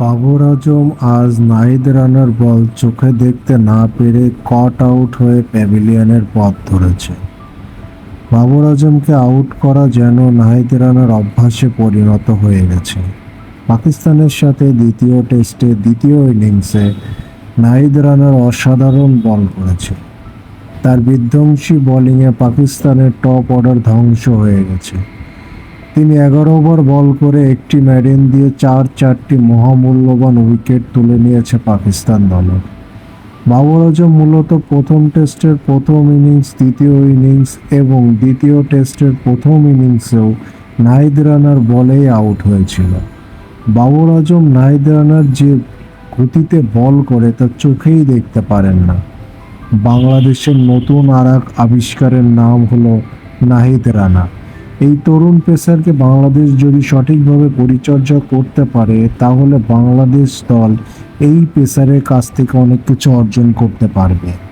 বাবর আজম আজ নাহিদ রানার বল চোখে দেখতে না পেরে কট আউট হয়ে প্যাভিলিয়নের পথ ধরেছে। বাবর আজমকে আউট করা যেন নাহিদ রানার অভ্যাসে পরিণত হয়ে গেছে। পাকিস্তানের সাথে দ্বিতীয় টেস্টে দ্বিতীয় ইনিংসে নাহিদ রানার অসাধারণ বল করেছে। তার বিধ্বংসী বোলিংয়ে পাকিস্তানের টপ অর্ডার ধ্বংস হয়ে গেছে। তিনি এগারো ওভার বল করে একটি ম্যাডেন দিয়ে চার চারটি মহামূল্যবান উইকেট তুলে নিয়েছে পাকিস্তান দলের বাবর আজম মূলত প্রথম টেস্টের প্রথম ইনিংস, দ্বিতীয় ইনিংস এবং দ্বিতীয় টেস্টের প্রথম ইনিংসেও নাহিদ রানার বলেই আউট হয়েছিল। বাবর আজম নাহিদ রানার যে গতিতে বল করে তা চোখেই দেখতে পারেন না। বাংলাদেশের নতুন আর এক আবিষ্কারের নাম হলো নাহিদ রানা। এই তরুণ পেসারকে বাংলাদেশ যদি সঠিকভাবে পরিচর্যা করতে পারে, তাহলে বাংলাদেশ দল এই পেসারের কাছ থেকে অনেক কিছু অর্জন করতে পারবে।